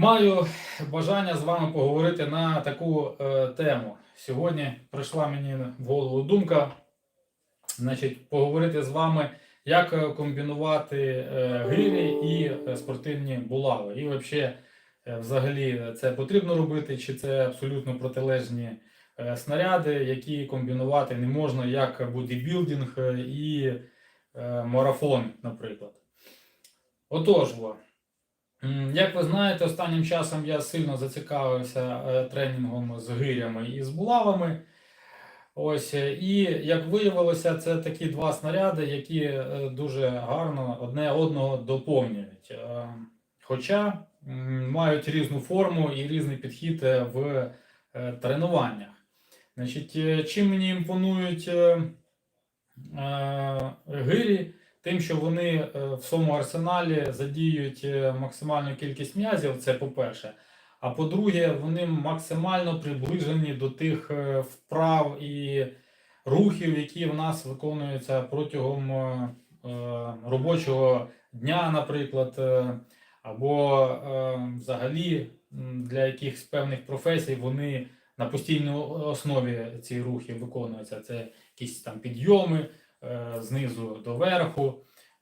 Маю бажання з вами поговорити на таку е, тему. Сьогодні прийшла мені в голову думка, значить, поговорити з вами, як е, комбінувати е, гирі і е, спортивні булави. І взагалі, е, взагалі, це потрібно робити, чи це абсолютно протилежні е, снаряди, які комбінувати не можна, як бодібілдинг е, і е, марафон, наприклад. Отож, во. Як ви знаєте, останнім часом я сильно зацікавився е, тренінгом з гирями і з булавами. Ось, е, і як виявилося, це такі два снаряди, які е, дуже гарно одне одного доповнюють. Хоча мають різну форму і різний підхід в тренуваннях. Значить, чим мені імпонують гирі? Тим, що вони е, в своєму арсеналі задіють е, максимальну кількість м'язів, це по-перше. А по-друге, вони максимально приближені до тих е, вправ і рухів, які в нас виконуються протягом робочого дня, наприклад, або взагалі для якихось певних професій вони на постійній основі ці рухи виконуються. Це якісь там підйоми знизу до верху,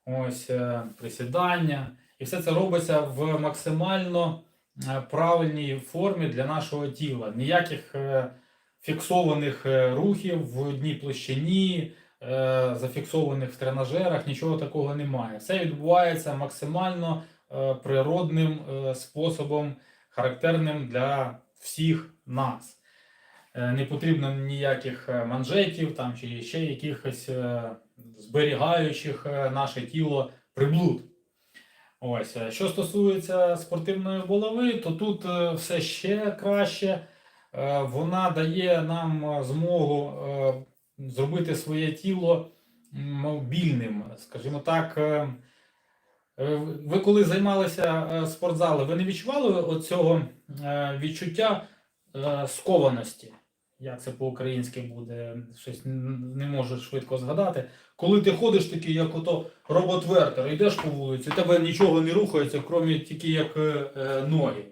ось е, присідання. І все це робиться в максимально е, правильній формі для нашого тіла. Ніяких е, фіксованих е, рухів в одній площині, е, зафіксованих в тренажерах, нічого такого немає. Все відбувається максимально е, природним е, способом, характерним для всіх нас. Е, Не потрібно ніяких е, манжетів там, чи ще якихось е, зберігаючих наше тіло приблуд. Ось. Що стосується спортивної булави, то тут все ще краще. Вона дає нам змогу зробити своє тіло мобільним. Скажімо так, ви коли займалися спортзалом, ви не відчували оцього відчуття скованості? Як це по-українськи буде, щось не можу швидко згадати. Коли ти ходиш такий, як ото робот-вертер, йдеш по вулиці, тебе нічого не рухається, крім тільки як е, е, ноги.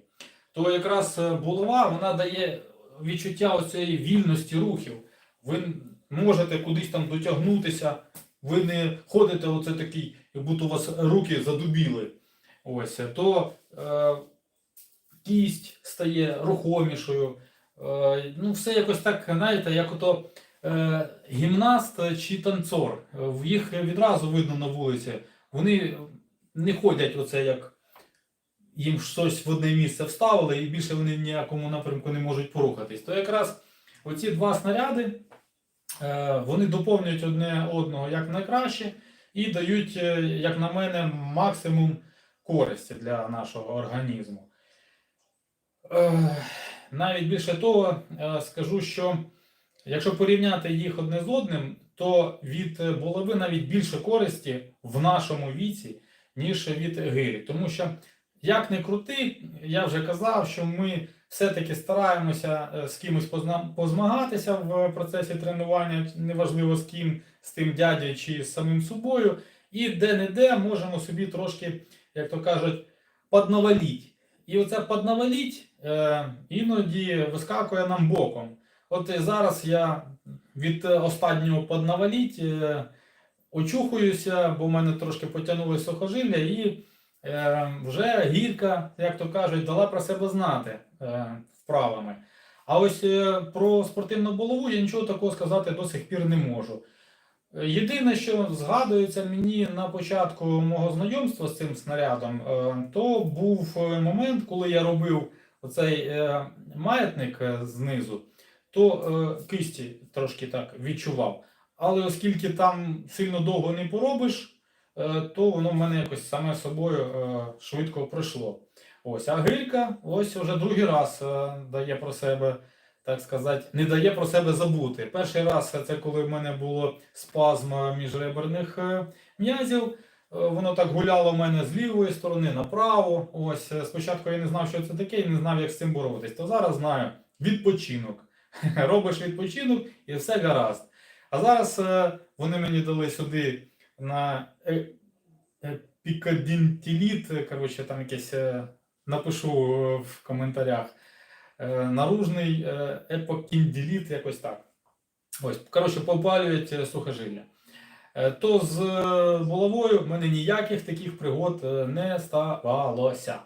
То якраз е, булава вона дає відчуття оцієї вільності рухів. Ви можете кудись там дотягнутися, ви не ходите оце такий, як будто у вас руки задубіли. Ось, то е, кість стає рухомішою. Е, ну, все якось так, знаєте, як ото е, гімнаст чи танцор. Їх відразу видно на вулиці. Вони не ходять оце як їм щось в одне місце вставили, і більше вони в ніякому напрямку не можуть порухатись. То якраз оці два снаряди е, вони доповнюють одне одного як найкраще і дають, як на мене, максимум користі для нашого організму. Навіть більше того, е, скажу, що якщо порівняти їх одне з одним, то від булави навіть більше користі в нашому віці, ніж від гирі. Тому що, як не крути, я вже казав, що ми все-таки стараємося е, з кимось позмагатися в процесі тренування, неважливо з ким, з тим дядю чи з самим собою, і де-не-де можемо собі трошки, як то кажуть, поднаваліть. І оце поднаваліть е, іноді вискакує нам боком. От зараз я від останнього поднаваліть е, очухуюся, бо в мене трошки потягнули сухожилля, і е, вже гірка, як то кажуть, дала про себе знати вправами. А ось про спортивну булаву я нічого такого сказати до сих пір не можу. Єдине, що згадується мені на початку мого знайомства з цим снарядом, е, то був е, момент, коли я робив оцей е, маятник знизу, то кисті трошки так відчував. Але оскільки там сильно довго не поробиш, то воно в мене якось саме собою швидко пройшло. Ось, а гирька ось вже другий раз дає про себе, так сказати, не дає про себе забути. Перший раз це коли в мене було спазм міжреберних е, м'язів. Е, Воно так гуляло в мене з лівої сторони направо. Ось е, спочатку я не знав, що це таке, і не знав, як з цим боротись. То зараз знаю відпочинок. Робиш відпочинок і все гаразд. А зараз вони мені дали сюди на пікадінтіліт, коротше, там якесь напишу в коментарях. Е, Наружний епокінділіт, якось так. Ось, коротше, попалюють е, сухожилля. Е, То з булавою в мене ніяких таких пригод не ставалося.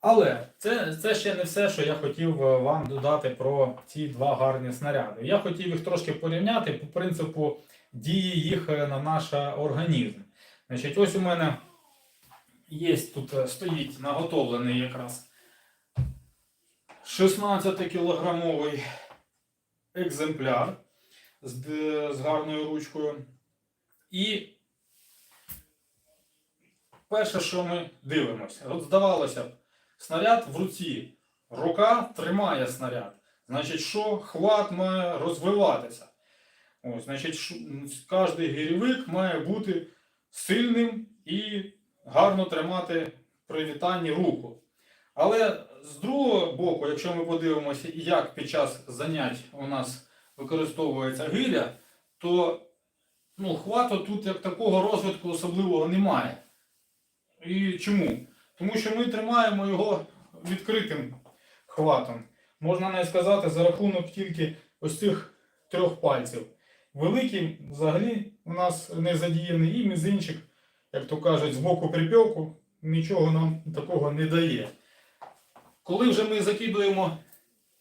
Але це, це ще не все, що я хотів вам додати про ці два гарні снаряди. Я хотів їх трошки порівняти по принципу дії їх на наш організм. Значить, ось у мене є тут стоїть наготовлений якраз 16-кілограмовий екземпляр з, з гарною ручкою. І перше, що ми дивимося, от здавалося б, снаряд в руці, рука тримає снаряд. Значить, що хват має розвиватися. Ось, значить, кожен гірівик має бути сильним і гарно тримати при вітанні руку. Але з другого боку, якщо ми подивимося, як під час занять у нас використовується гиря, то ну, хвату тут як такого розвитку особливого немає. І чому? Тому що ми тримаємо його відкритим хватом. Можна навіть сказати, за рахунок тільки ось цих трьох пальців. Великий взагалі у нас не задіяний і мізинчик, як то кажуть, з боку припеку нічого нам такого не дає. Коли вже ми закидуємо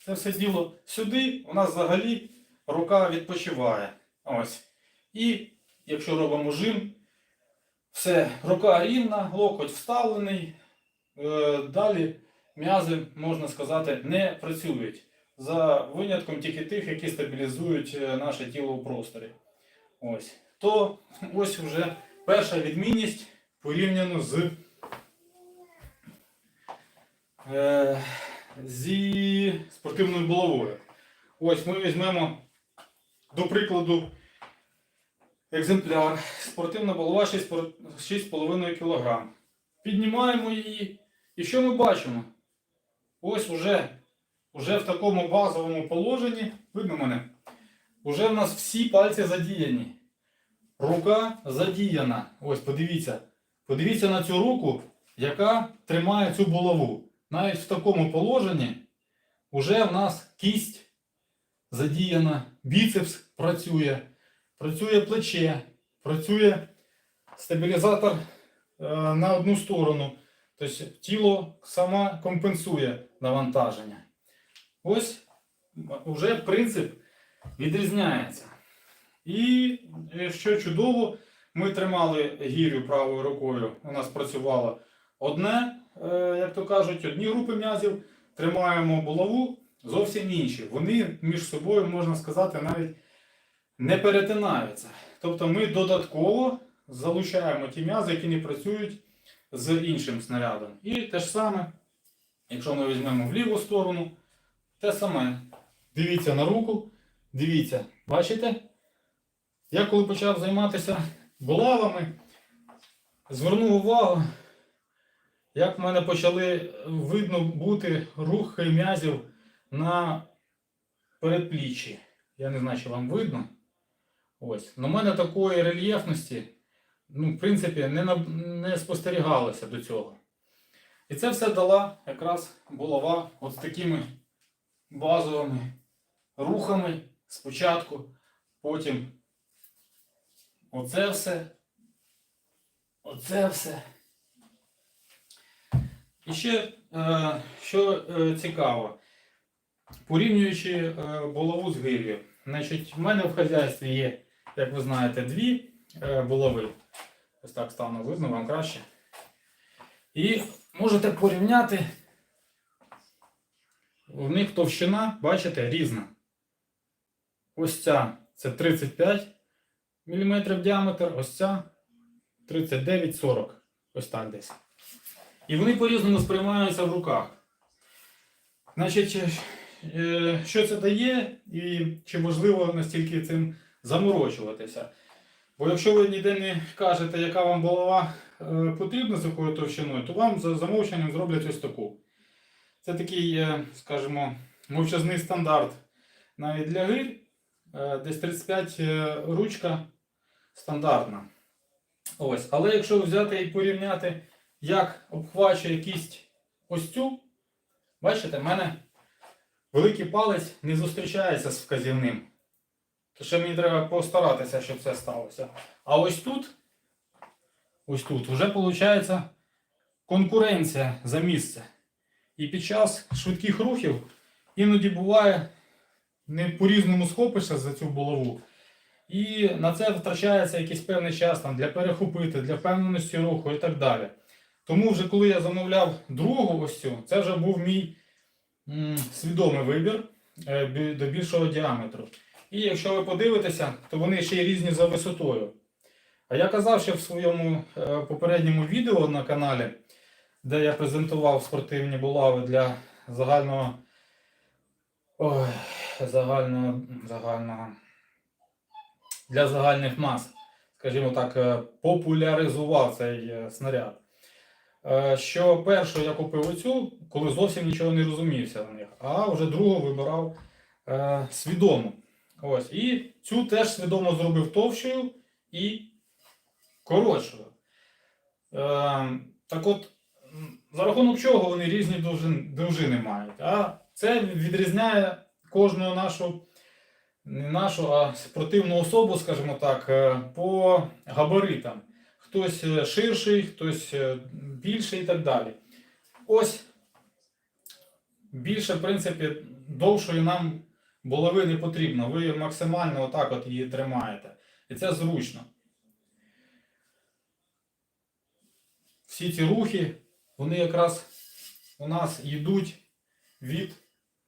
це все діло сюди, у нас взагалі рука відпочиває. Ось. І якщо робимо жим, все, рука рівна, локоть вставлений. Е, Далі м'язи, можна сказати, не працюють. За винятком тільки тих, які стабілізують е, наше тіло у просторі. Ось. То ось вже перша відмінність порівняно з, е, зі спортивною булавою. Ось ми візьмемо, до прикладу, екземпляр. Спортивна булава 6,5 кг. Піднімаємо її. І що ми бачимо? Ось уже, уже в такому базовому положенні, видно мене, уже в нас всі пальці задіяні. Рука задіяна. Ось подивіться. Подивіться на цю руку, яка тримає цю булаву. Навіть в такому положенні вже в нас кість задіяна, біцепс працює, працює плече, працює стабілізатор е, на одну сторону. Тобто тіло саме компенсує навантаження. Ось вже принцип відрізняється. І е, що чудово, ми тримали гірю правою рукою. У нас працювало одне, як то кажуть, одні групи м'язів. Тримаємо булаву зовсім інші. Вони між собою, можна сказати, навіть не перетинаються. Тобто ми додатково залучаємо ті м'язи, які не працюють з іншим снарядом. І те ж саме, якщо ми візьмемо в ліву сторону, те саме. Дивіться на руку, дивіться, бачите? Я коли почав займатися булавами, звернув увагу, як в мене почали видно бути рухи м'язів на передпліччі. Я не знаю, чи вам видно. Ось. В мене такої рельєфності, ну, в принципі, не, на- не спостерігалося до цього. І це все дала якраз булава от з такими базовими рухами спочатку, потім оце все, оце все. І ще, е, що е, цікаво, порівнюючи е, булаву з гир'ю, значить, в мене в хазяйстві є, як ви знаєте, дві булави. Ось так стану видно вам краще. І можете порівняти. В них товщина, бачите, різна. Ось ця це 35 мм діаметр, ось ця 39-40. Ось так десь. І вони по-різному сприймаються в руках. Значить, е, що це дає і чи можливо настільки цим заморочуватися? Бо якщо ви ніде не кажете, яка вам голова е, потрібна з якою товщиною, то вам за замовченням зроблять ось таку. Це такий, е, скажімо, мовчазний стандарт навіть для гир. Десь 35 е, ручка стандартна. Ось. Але якщо взяти і порівняти, як обхвачує кість ось цю, бачите, в мене великий палець не зустрічається з вказівним. То ще мені треба постаратися, щоб це сталося. А ось тут, ось тут вже виходить конкуренція за місце. І під час швидких рухів іноді буває не по-різному схопишся за цю булаву. І на це втрачається якийсь певний час там, для перехопити, для впевненості руху і так далі. Тому вже коли я замовляв другу ось цю, це вже був мій м, свідомий вибір е, до більшого діаметру. І якщо ви подивитеся, то вони ще й різні за висотою. А я казав ще в своєму е, попередньому відео на каналі, де я презентував спортивні булави для загального. Ой, загального, загального для загальних мас, скажімо так, е, популяризував цей е, снаряд. Е, Що першу я купив оцю, коли зовсім нічого не розумівся на них, а вже другу вибирав е, свідомо. Ось. І цю теж свідомо зробив товщою і коротшою. Е, так от, за рахунок чого вони різні довжини, мають. А це відрізняє кожну нашу не нашу, а спортивну особу, скажімо так, е, по габаритам. Хтось е, ширший, хтось е, більший і так далі. Ось більше, в принципі, довшої нам булави не потрібно. Ви максимально отак от її тримаєте. І це зручно. Всі ці рухи, вони якраз у нас йдуть від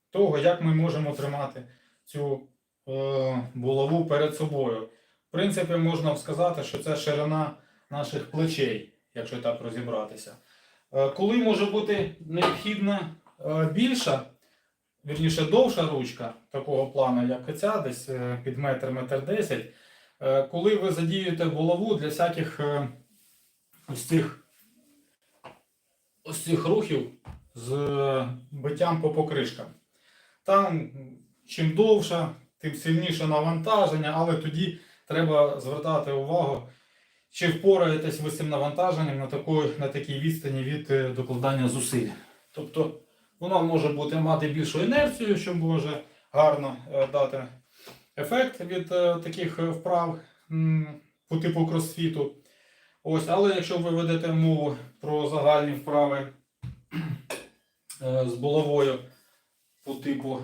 того, як ми можемо тримати цю е, булаву перед собою. В принципі, можна сказати, що це ширина наших плечей, якщо так розібратися. Е, коли може бути необхідна е, більша, вірніше довша ручка такого плану, як ця, десь е, під метр, метр десять, коли ви задіюєте булаву для всяких ось цих ось цих рухів з биттям по покришкам. Там чим довше, тим сильніше навантаження, але тоді треба звертати увагу, чи впораєтесь ви з цим навантаженням на, такої, на такій відстані від е, докладання зусиль. Тобто воно може бути мати більшу інерцію, що може гарно е, дати ефект від е, таких вправ по типу кросфіту. Ось, але якщо ви ведете мову про загальні вправи з булавою по типу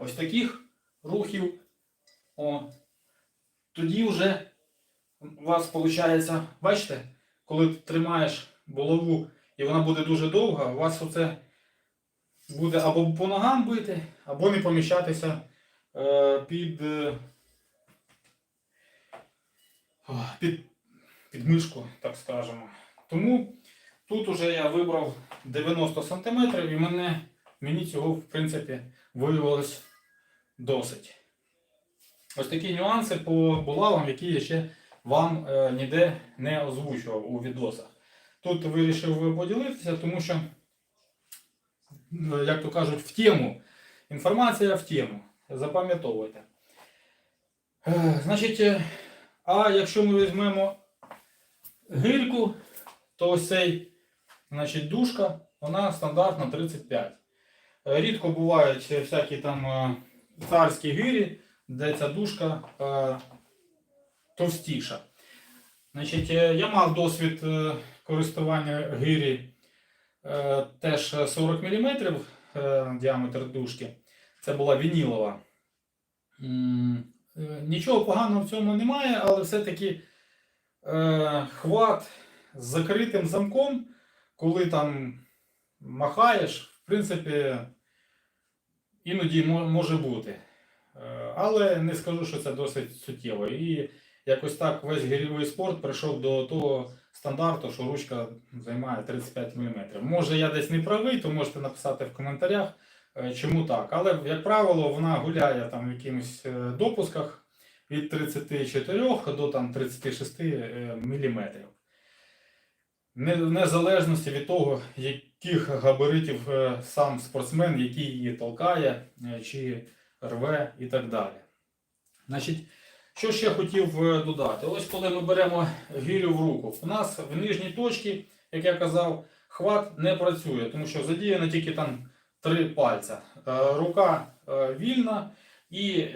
ось таких рухів, о, тоді вже у вас виходить, бачите, коли ти тримаєш булаву і вона буде дуже довга, у вас оце буде або по ногам бити, або не поміщатися е, під, е, під, під мишку, так скажемо. Тому тут уже я вибрав 90 см і мене, мені цього в принципі виявилось досить. Ось такі нюанси по булавам, які я ще вам е, ніде не озвучував у відосах. Тут вирішив поділитися, тому що, е, як то кажуть, в тему. Інформація в тему. Запам'ятовуйте. Е, значить, е, а якщо ми візьмемо гирьку, то ось цей значить, дужка, вона стандартна 35. Е, Рідко бувають всякі там царські гирі, де ця дужка е, товстіша. Значить, е, я мав досвід е, користування гирі е, теж 40 мм діаметр дужки. Це була вінілова. Нічого поганого в цьому немає, але все-таки хват з закритим замком, коли там махаєш, в принципі, іноді може бути. Але не скажу, що це досить суттєво. І якось так весь гірьовий спорт прийшов до того стандарту, що ручка займає 35 мм. Може я десь не правий, то можете написати в коментарях, е, чому так. Але, як правило, вона гуляє там в якихось е, допусках від 34 до там, 36 мм. В незалежності від того, яких габаритів е, сам спортсмен, який її толкає, е, чи рве і так далі. Значить, що ще хотів е, додати? Ось коли ми беремо гілю в руку, у нас в нижній точці, як я казав, хват не працює, тому що задіяно тільки там три пальця. Е, Рука е, вільна і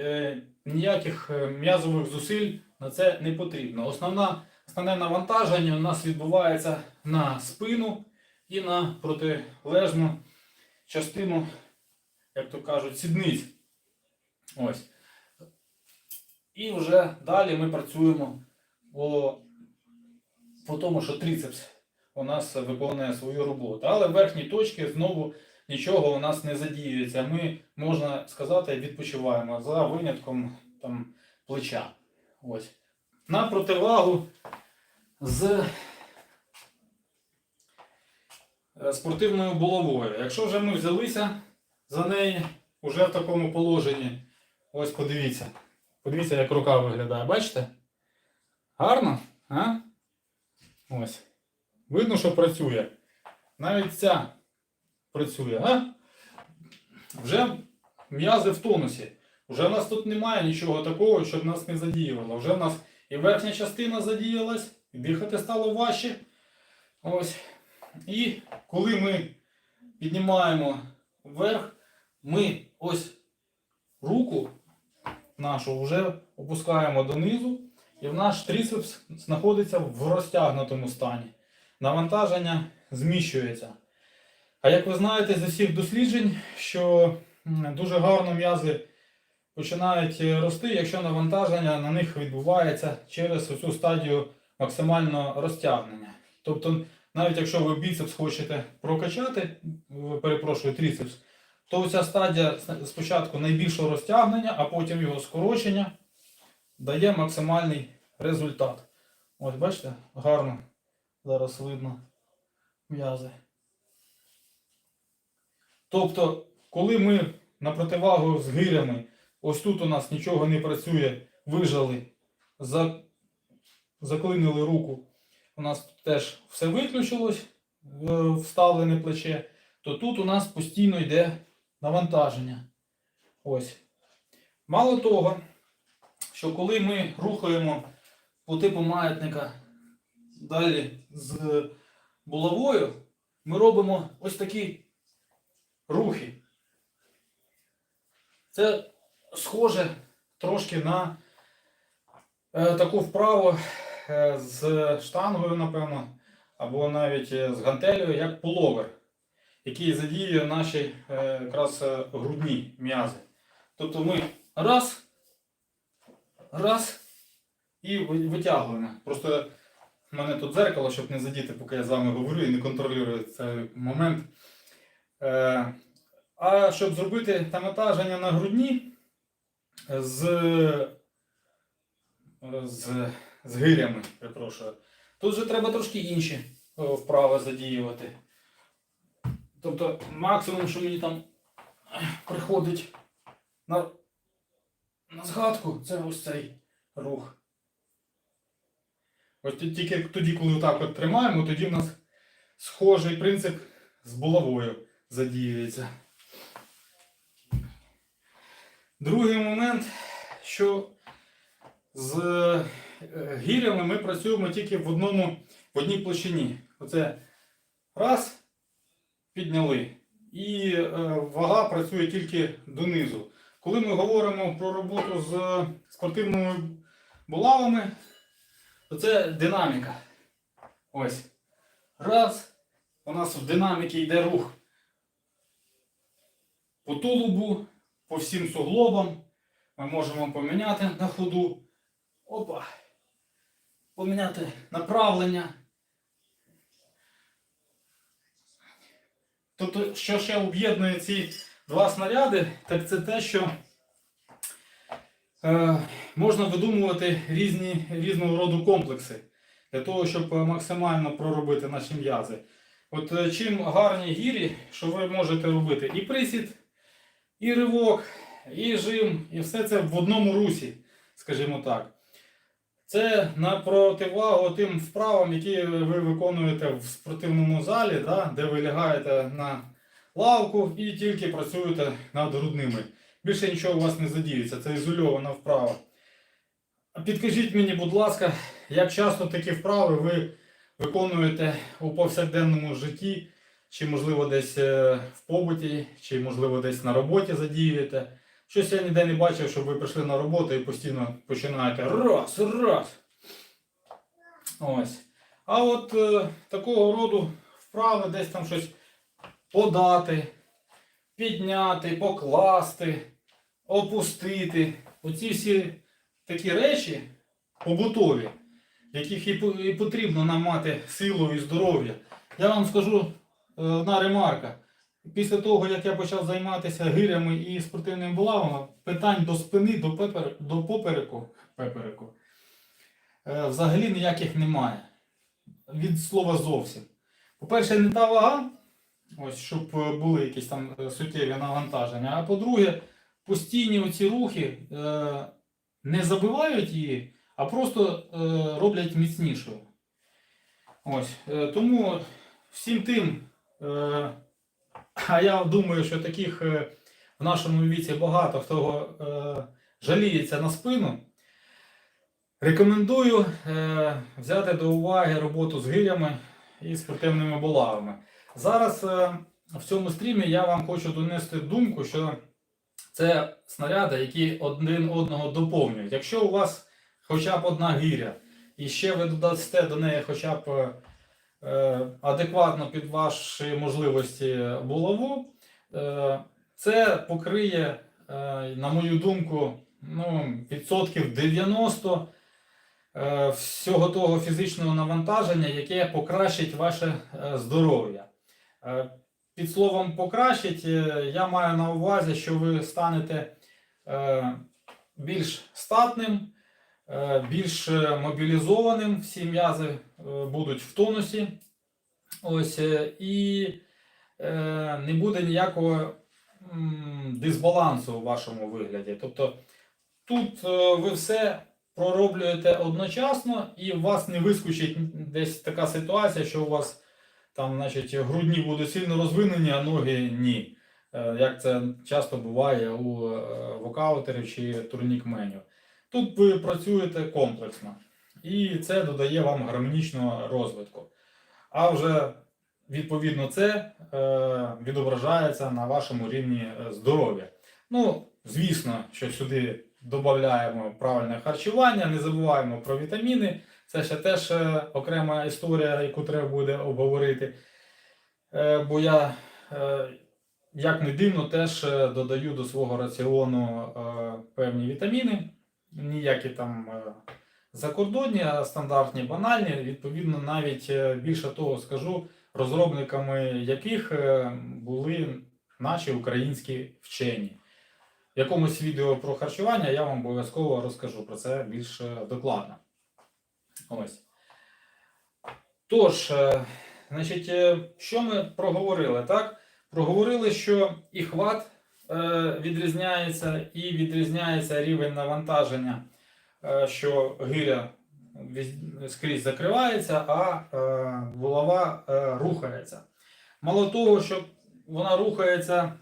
ніяких м'язових зусиль на це не потрібно. Основна, основне навантаження у нас відбувається на спину і на протилежну частину, як то кажуть, сідниць. Ось. І вже далі ми працюємо по, по тому, що трицепс у нас виконує свою роботу. Але в верхній точці знову нічого у нас не задіюється. Ми, можна сказати, відпочиваємо за винятком там, плеча. Ось. На противагу з е, спортивною булавою. Якщо вже ми взялися за неї, вже в такому положенні, ось подивіться. Подивіться, як рука виглядає, бачите? Гарно? А? Ось. Видно, що працює. Навіть ця працює, а? Вже м'язи в тонусі. Вже в нас тут немає нічого такого, щоб нас не задіювало. Вже в нас і верхня частина задіялась, і дихати стало важче. Ось. І коли ми піднімаємо вверх, ми ось руку нашу вже опускаємо донизу, і в наш трицепс знаходиться в розтягнутому стані. Навантаження зміщується. А як ви знаєте з усіх досліджень, що дуже гарно м'язи починають рости, якщо навантаження на них відбувається через цю стадію максимального розтягнення. Тобто, навіть якщо ви біцепс хочете прокачати, перепрошую, трицепс, то ця стадія спочатку найбільшого розтягнення, а потім його скорочення дає максимальний результат. Ось бачите, гарно зараз видно м'язи. Тобто, коли ми на противагу з гирями, ось тут у нас нічого не працює, вижали, заклинили руку, у нас теж все виключилось, е, вставлене плече, то тут у нас постійно йде навантаження. Ось. Мало того, що коли ми рухаємо по типу маятника далі з булавою, ми робимо ось такі рухи. Це схоже трошки на е, таку вправу е, з штангою, напевно, або навіть е, з гантелею, як пуловер, який задіює наші е, якраз е, грудні м'язи. Тобто ми раз, раз і ви- витягуємо. Просто в мене тут дзеркало, щоб не задіти, поки я з вами говорю і не контролюю цей момент. Е, а щоб зробити навантаження на грудні з, з, з гирями, перепрошую, тут вже треба трошки інші вправи задіювати. Тобто максимум, що мені там приходить на, на згадку, це ось цей рух. Ось тільки тоді, коли так от тримаємо, тоді в нас схожий принцип з булавою задіюється. Другий момент, що з е, гірями ми працюємо тільки в одному, в одній площині. Оце раз, підняли. І е, вага працює тільки донизу. Коли ми говоримо про роботу з спортивними булавами, то це динаміка. Ось. Раз. У нас в динаміки йде рух по тулубу, по всім суглобам. Ми можемо поміняти на ходу. Опа. Поміняти направлення. Тобто, що ще об'єднує ці два снаряди, так це те, що е, можна видумувати різні, різного роду комплекси для того, щоб е, максимально проробити наші м'язи. От е, чим гарні гірі, що ви можете робити і присід, і ривок, і жим, і все це в одному русі, скажімо так. Це на противагу тим вправам, які ви виконуєте в спортивному залі, да, де ви лягаєте на лавку і тільки працюєте над грудними. Більше нічого у вас не задіється, це ізольована вправа. Підкажіть мені, будь ласка, як часто такі вправи ви виконуєте у повсякденному житті чи можливо десь е, в побуті, чи можливо десь на роботі задіюєте. Щось я ніде не бачив, щоб ви прийшли на роботу і постійно починаєте раз, раз. Ось. А от е, такого роду вправи десь там щось подати, підняти, покласти, опустити. Оці всі такі речі побутові, яких і потрібно нам мати силу і здоров'я. Я вам скажу е, одна ремарка. Після того, як я почав займатися гирями і спортивними булавами, питань до спини, до, пепер, до попереку, пепереку е, взагалі ніяких немає. Від слова зовсім. По-перше, не та вага, ось, щоб були якісь там е, суттєві навантаження. А по-друге, постійні оці рухи е, не забивають її, а просто е, роблять міцнішою. Ось. Е, тому всім тим, е, а я думаю, що таких е, в нашому віці багато хто е, жаліється на спину. Рекомендую е, взяти до уваги роботу з гирями і спортивними булавами. Зараз в цьому стрімі я вам хочу донести думку, що це снаряди, які один одного доповнюють. Якщо у вас хоча б одна гиря, і ще ви додасте до неї хоча б адекватно під ваші можливості булаву, е, це покриє, е, на мою думку, ну, відсотків 90 е, всього того фізичного навантаження, яке покращить ваше е, здоров'я. Е, Під словом покращить, е, я маю на увазі, що ви станете е, більш статним, е, більш е, мобілізованим, всі м'язи е, будуть в тонусі. Ось, е, і е, не буде ніякого дисбалансу у вашому вигляді. Тобто тут е, ви все пророблюєте одночасно, і у вас не вискочить десь така ситуація, що у вас там, значить, грудні будуть сильно розвинені, а ноги ні. Е, Як це часто буває у е, вокаутерів чи турнікменів. Тут ви працюєте комплексно, і це додає вам гармонічного розвитку. А вже відповідно це е, відображається на вашому рівні е, здоров'я. Ну, звісно, що сюди додаємо правильне харчування, не забуваємо про вітаміни. Це ще теж е, окрема історія, яку треба буде обговорити. Бо я, як не дивно, теж додаю до свого раціону певні вітаміни, ніякі там е, закордонні, а стандартні, банальні. Відповідно, навіть е, більше того скажу, розробниками яких е, були наші українські вчені. В якомусь відео про харчування я вам обов'язково розкажу про це більш докладно. Ось. Тож, значить, що ми проговорили? Так? Проговорили, що і хват відрізняється, і відрізняється рівень навантаження, е, що гиря скрізь закривається, а е, булава е, рухається. Мало того, що вона рухається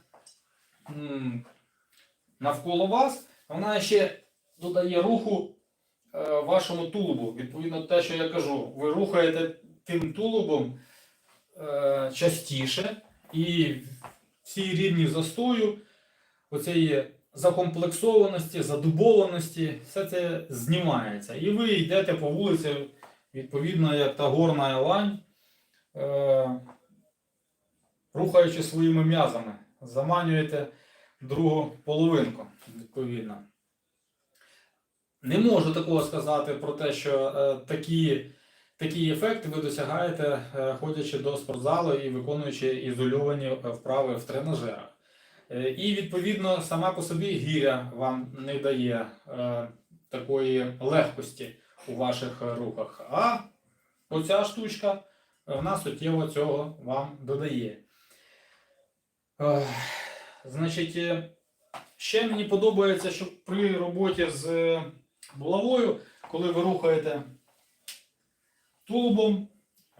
навколо вас, вона ще додає руху е, вашому тулубу. Відповідно, те, що я кажу, ви рухаєте тим тулубом е, частіше, і всі рівні застою, оцієї закомплексованості, задубованості, все це знімається. І ви йдете по вулиці, відповідно, як та горна лань, е, рухаючи своїми м'язами, заманюєте другу половинку, відповідно. Не можу такого сказати про те, що е, такі, такі ефекти ви досягаєте, е, ходячи до спортзалу і виконуючи ізольовані вправи в тренажерах. Е, і відповідно сама по собі гіря вам не дає е, такої легкості у ваших рухах. А оця штучка е, вона суттєво цього вам додає. Е, значить, е, ще мені подобається, що при роботі з булавою, коли ви рухаєте тулубом,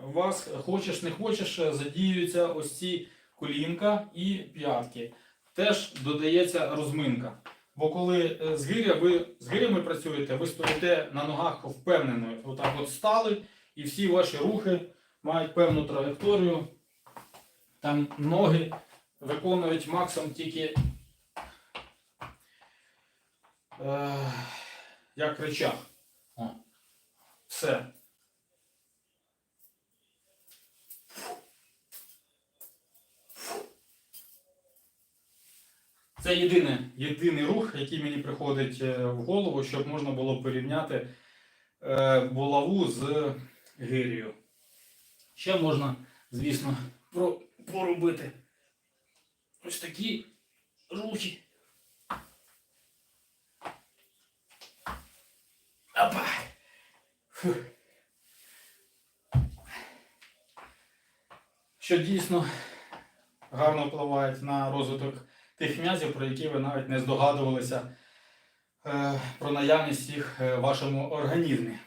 у вас хочеш не хочеш, задіюються ось ці колінка і п'ятки. Теж додається розминка. Бо коли е, з гиря ви з гирями працюєте, ви стоїте на ногах впевнено. Отак от стали, і всі ваші рухи мають певну траєкторію Там ноги виконують максимум тільки е, як речах. Все. Це єдине, єдиний рух, який мені приходить е, в голову, щоб можна було порівняти е, булаву з гирію. Ще можна, звісно, поробити ось такі рухи. Опа! Що дійсно гарно впливають на розвиток тих м'язів, про які ви навіть не здогадувалися е, про наявність їх е, в вашому організмі.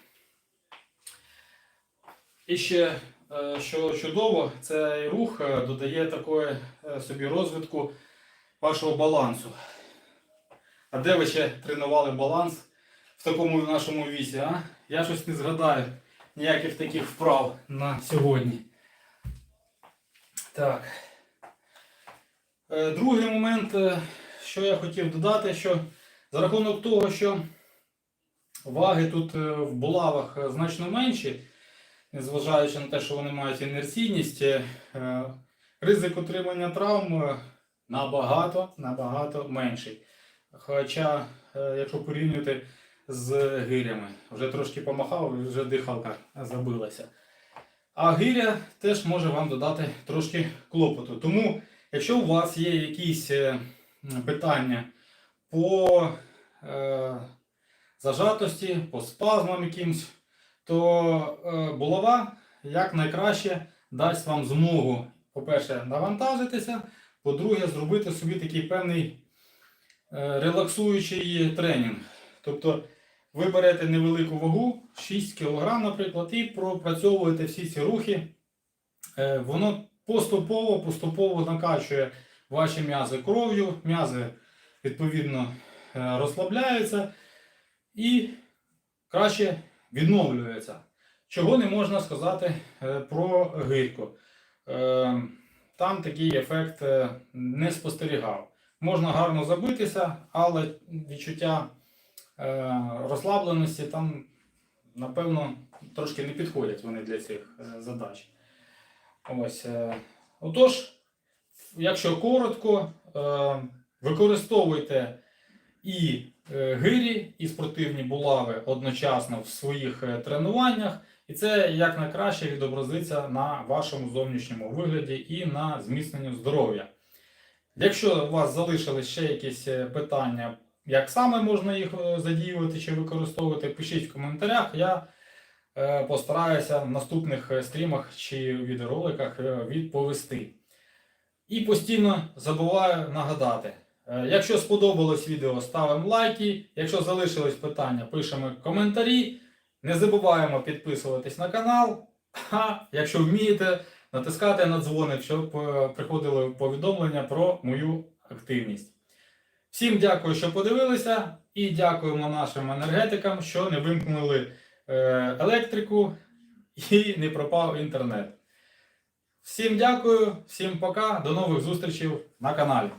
І ще, е, що чудово, цей рух додає такої собі розвитку вашого балансу. А де ви ще тренували баланс в такому нашому вісі? А? Я щось не згадаю ніяких таких вправ на сьогодні. Так. Е, Другий момент, е, що я хотів додати, що за рахунок того, що ваги тут е, в булавах значно менші, незважаючи на те, що вони мають інерційність, ризик отримання травм набагато, набагато менший. Хоча, якщо порівнювати з гирями, вже трошки помахав, вже дихалка забилася. А гиря теж може вам додати трошки клопоту. Тому Якщо у вас є якісь е, питання по е, зажатості, по спазмам якимсь, то е, булава якнайкраще дасть вам змогу, по-перше, навантажитися, по-друге, зробити собі такий певний е, релаксуючий тренінг. Тобто ви берете невелику вагу, 6 кг, наприклад, і пропрацьовуєте всі ці рухи. Е, воно поступово поступово накачує ваші м'язи кров'ю, м'язи відповідно е, розслабляються і краще відновлюються. Чого не можна сказати е, про гирьку. Е, Там такий ефект не спостерігав. Можна гарно забитися, але відчуття розслабленості там, напевно, трошки не підходять вони для цих задач. Ось. е, Отож, якщо коротко, е, використовуйте і е, гирі, і спортивні булави одночасно в своїх тренуваннях, і це якнайкраще відобразиться на вашому зовнішньому вигляді і на зміцненню здоров'я. Якщо у вас залишились ще якісь питання, як саме можна їх задіювати чи використовувати, пишіть в коментарях. Я постараюся в наступних е, стрімах чи відеороликах е, відповісти. І постійно забуваю нагадати. е, Якщо сподобалось відео, ставимо лайки. Якщо залишились питання, пишемо коментарі. Не забуваємо підписуватись на канал. А якщо вмієте, натискати на дзвоник, щоб е, приходили повідомлення про мою активність. Всім дякую, що подивилися, і дякуємо нашим енергетикам, що не вимкнули е, електрику і не пропав інтернет. Всім дякую, всім пока, до нових зустрічей на каналі.